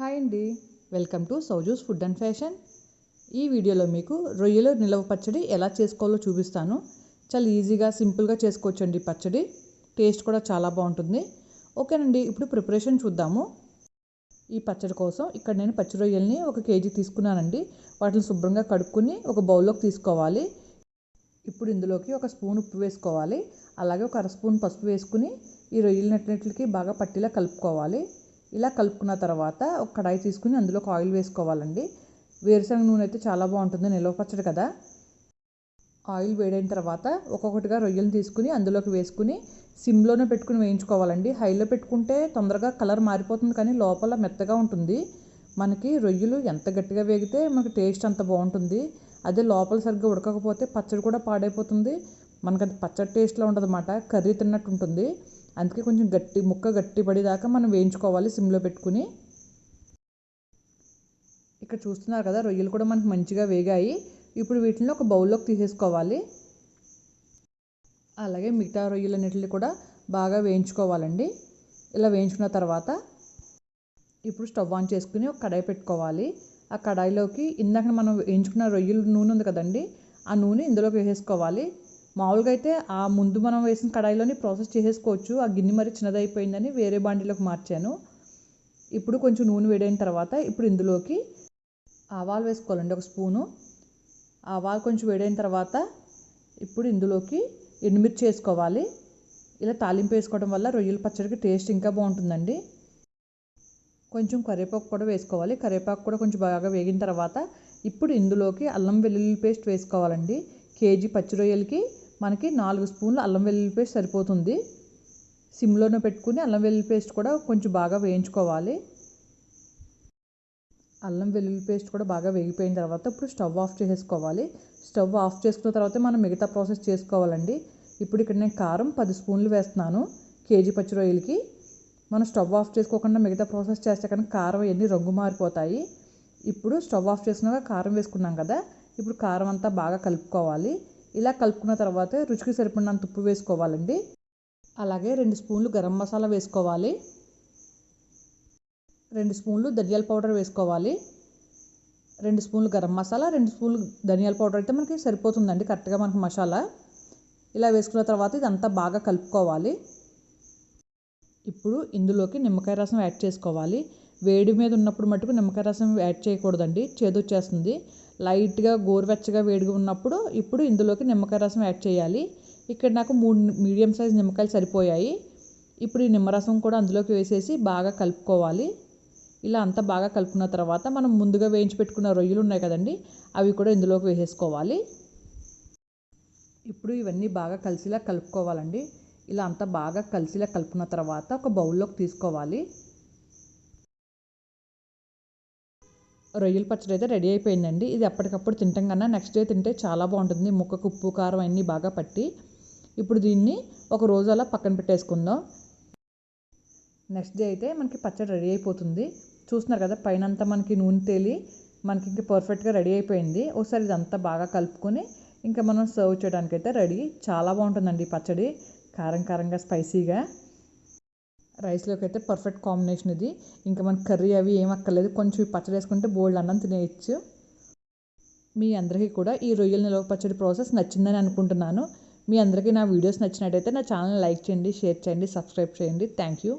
Hi అండి. Welcome to Souju's food and fashion. ఈ వీడియోలో మీకు రొయ్యలు నిలవ పచ్చడి ఎలా చేసుకోవాలో చూపిస్తాను. చాలా ఈజీగా సింపుల్గా చేసుకోవచ్చండి పచ్చడి. టేస్ట్ కూడా చాలా బాగుంటుంది. ఓకేనండి ఇప్పుడు ప్రిపరేషన్ చూద్దాము. ఈ పచ్చడి కోసం ఇక్కడ నేను పచ్చి రొయ్యల్ని ఒక కేజీ తీసుకున్నానండి. వాటిని శుభ్రంగా కడుక్కుని ఒక బౌల్లోకి తీసుకోవాలి. ఇప్పుడు ఇందులోకి ఒక స్పూన్ ఉప్పు వేసుకోవాలి. అలాగే ఒక అర స్పూన్ పసుపు వేసుకుని ఈ రొయ్యలు నట్టినట్లకి బాగా పట్టిలా కలుపుకోవాలి. ఇలా కలుపుకున్న తర్వాత ఒక కడాయి తీసుకుని అందులో ఒక ఆయిల్ వేసుకోవాలండి. వేరుశనగ నూనె అయితే చాలా బాగుంటుంది నిల్వ పచ్చడి కదా. ఆయిల్ వేడైన తర్వాత ఒక్కొక్కటిగా రొయ్యలు తీసుకుని అందులోకి వేసుకుని సిమ్లోనే పెట్టుకుని వేయించుకోవాలండి. హైలో పెట్టుకుంటే తొందరగా కలర్ మారిపోతుంది కానీ లోపల మెత్తగా ఉంటుంది. మనకి రొయ్యలు ఎంత గట్టిగా వేగితే మనకి టేస్ట్ అంత బాగుంటుంది. అదే లోపల సరిగ్గా ఉడకకపోతే పచ్చడి కూడా పాడైపోతుంది. మనకు అది పచ్చడి టేస్ట్లో ఉండదన్నమాట. కర్రీ తిన్నట్టు ఉంటుంది. అందుకే కొంచెం గట్టి ముక్క గట్టి పడేదాకా మనం వేయించుకోవాలి సిమ్లో పెట్టుకుని. ఇక్కడ చూస్తున్నారు కదా రొయ్యలు కూడా మనకు మంచిగా వేగాయి. ఇప్పుడు వీటిని ఒక బౌల్లోకి తీసేసుకోవాలి. అలాగే మిగతా రొయ్యలన్నిటిని కూడా బాగా వేయించుకోవాలండి. ఇలా వేయించుకున్న తర్వాత ఇప్పుడు స్టవ్ ఆన్ చేసుకుని ఒక కడాయి పెట్టుకోవాలి. ఆ కడాయిలోకి ఇందాక మనం వేయించుకున్న రొయ్యలు నూనె ఉంది కదండి ఆ నూనె ఇందులోకి వేసేసుకోవాలి. మామూలుగా అయితే ఆ ముందు మనం వేసిన కడాయిలోని ప్రాసెస్ చేసేసుకోవచ్చు. ఆ గిన్నె మరి చిన్నదైపోయిందని వేరే బాండీలోకి మార్చాను. ఇప్పుడు కొంచెం నూనె వేడైన తర్వాత ఇప్పుడు ఇందులోకి ఆవాలు వేసుకోవాలండి ఒక స్పూను. ఆవాలు కొంచెం వేడైన తర్వాత ఇప్పుడు ఇందులోకి ఎండుమిర్చి వేసుకోవాలి. ఇలా తాలింపు వేసుకోవడం వల్ల రొయ్యల పచ్చడికి టేస్ట్ ఇంకా బాగుంటుందండి. కొంచెం కరివేపాకు కూడా వేసుకోవాలి. కరివేపాకు కూడా కొంచెం బాగా వేగిన తర్వాత ఇప్పుడు ఇందులోకి అల్లం వెల్లుల్లి పేస్ట్ వేసుకోవాలండి. కేజీ పచ్చి రొయ్యలకి మనకి నాలుగు స్పూన్లు అల్లం వెల్లుల్లి పేస్ట్ సరిపోతుంది. సిమ్లోనే పెట్టుకుని అల్లం వెల్లుల్లి పేస్ట్ కూడా కొంచెం బాగా వేయించుకోవాలి. అల్లం వెల్లుల్లి పేస్ట్ కూడా బాగా వేగిపోయిన తర్వాత ఇప్పుడు స్టవ్ ఆఫ్ చేసేసుకోవాలి. స్టవ్ ఆఫ్ చేసుకున్న తర్వాత మనం మిగతా ప్రాసెస్ చేసుకోవాలండి. ఇప్పుడు ఇక్కడ నేను కారం పది స్పూన్లు వేస్తున్నాను కేజీ పచ్చి రొయ్యలకి. మనం స్టవ్ ఆఫ్ చేసుకోకుండా మిగతా ప్రాసెస్ చేస్తే కనుక కారం ఎన్ని రంగు మారిపోతాయి. ఇప్పుడు స్టవ్ ఆఫ్ చేసుకున్నాక కారం వేసుకున్నాం కదా ఇప్పుడు కారం అంతా బాగా కలుపుకోవాలి. ఇలా కలుపుకున్న తర్వాత రుచికి సరిపడినంత ఉప్పు వేసుకోవాలండి. అలాగే రెండు స్పూన్లు గరం మసాలా వేసుకోవాలి. రెండు స్పూన్లు ధనియాల పౌడర్ వేసుకోవాలి. రెండు స్పూన్లు గరం మసాలా రెండు స్పూన్లు ధనియాల పౌడర్ అయితే మనకి సరిపోతుందండి కరెక్ట్గా మనకి మసాలా. ఇలా వేసుకున్న తర్వాత ఇదంతా బాగా కలుపుకోవాలి. ఇప్పుడు ఇందులోకి నిమ్మకాయ రసం యాడ్ చేసుకోవాలి. వేడి మీద ఉన్నప్పుడు మటుకు నిమ్మకాయ రసం యాడ్ చేయకూడదండి. చేదు వచ్చేస్తుంది లైట్గా గోరువెచ్చగా వేడిగా ఉన్నప్పుడు ఇప్పుడు ఇందులోకి నిమ్మకాయ రసం యాడ్ చేయాలి. ఇక్కడ నాకు మూడు మీడియం సైజ్ నిమ్మకాయలు సరిపోయాయి. ఇప్పుడు ఈ నిమ్మరసం కూడా అందులోకి వేసేసి బాగా కలుపుకోవాలి. ఇలా అంతా బాగా కలుపుకున్న తర్వాత మనం ముందుగా వేయించి పెట్టుకున్న రొయ్యలు ఉన్నాయి కదండి అవి కూడా ఇందులోకి వేసేసుకోవాలి. ఇప్పుడు ఇవన్నీ బాగా కలిసిలా కలుపుకోవాలండి. ఇలా అంతా బాగా కలిసిలా కలుపుకున్న తర్వాత ఒక బౌల్లోకి తీసుకోవాలి. రొయ్యల పచ్చడి అయితే రెడీ అయిపోయిందండి. ఇది ఎప్పటికప్పుడు తింటాం కన్నా నెక్స్ట్ డే తింటే చాలా బాగుంటుంది. ముక్కకు ఉప్పు కారం అన్నీ బాగా పట్టి ఇప్పుడు దీన్ని ఒక రోజు అలా పక్కన పెట్టేసుకుందాం. నెక్స్ట్ డే అయితే మనకి పచ్చడి రెడీ అయిపోతుంది. చూస్తున్నారు కదా పైన అంతా మనకి నూనె తేలి మనకి ఇంకా పర్ఫెక్ట్గా రెడీ అయిపోయింది. ఒకసారి ఇదంతా బాగా కలుపుకొని ఇంకా మనం సర్వ్ చేయడానికైతే రెడీ. చాలా బాగుంటుందండి ఈ పచ్చడి. కారం కారంగా స్పైసీగా. రైస్లోకి అయితే పర్ఫెక్ట్ కాంబినేషన్ ఇది. ఇంకా మనకి కర్రీ అవి ఏం అక్కర్లేదు. కొంచెం పచ్చడి వేసుకుంటే బోల్డ్ అన్నం తినేయచ్చు. మీ అందరికీ కూడా ఈ రొయ్యల నిలవ పచ్చడి ప్రాసెస్ నచ్చిందని అనుకుంటున్నాను. మీ అందరికీ నా వీడియోస్ నచ్చినట్టయితే నా ఛానల్ లైక్ చేయండి షేర్ చేయండి సబ్స్క్రైబ్ చేయండి. Thank you.